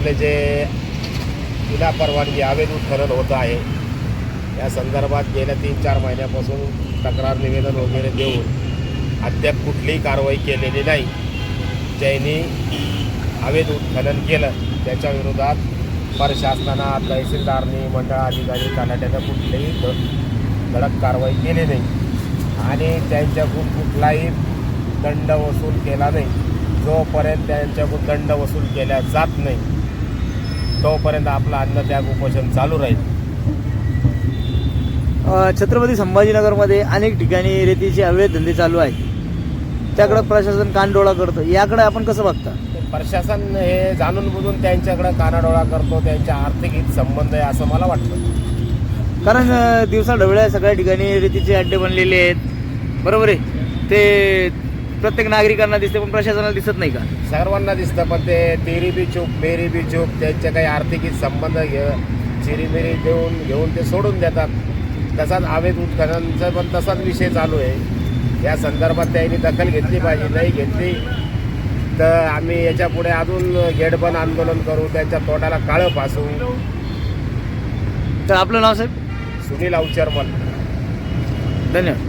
आपले जे विना परवानगी अवैध उत्खनन होत आहे या संदर्भात गेल्या तीन चार महिन्यापासून तक्रार निवेदन वगैरे देऊन अद्याप कुठलीही कारवाई केलेली नाही. ज्यांनी अवैध उत्खनन केलं त्याच्या विरोधात प्रशासनानं तहसीलदारनी मंडळ अधिकारी तलाट्यानं कुठलीही ध- धडक कारवाई केली नाही. आणि त्यांच्याकडून कुठलाही दंड वसूल केला नाही. जोपर्यंत त्यांच्याकडून दंड वसूल केला जात नाही तोपर्यंत आपलं अन्नत्याग उपोषण चालू राहील. छत्रपती संभाजीनगरमध्ये अनेक ठिकाणी रेतीचे अवैध धंदे चालू आहेत. त्याकडे प्रशासन कानडोळा करतं. याकडे आपण कसं बघता? प्रशासन हे जाणून बुजून त्यांच्याकडे कानाडोळा करतो त्यांच्या आर्थिक हित संबंध आहे असं मला वाटतं. कारण दिवसा ढवळ्या सगळ्या ठिकाणी रेतीचे अड्डे बनलेले आहेत. बरोबर आहे? ते प्रत्येक नागरिकांना दिसते पण प्रशासनाला दिसत नाही का? सर्वांना दिसतं पण ते तेरी बी चूप मेरी बी चूप त्यांचे काही आर्थिक संबंध घे चिरीमिरी देऊन घेऊन ते सोडून देतात. तसाच अवैध उत्खननचा पण तसाच विषय चालू आहे. या संदर्भात त्यांनी दखल घेतली पाहिजे नाही घेतली तर आम्ही याच्यापुढे अजून गेडबंद आंदोलन करू त्यांच्या तोंडाला काळं पासू तर आपलं नाव साहेब? सुनील अवचरमल धन्यवाद.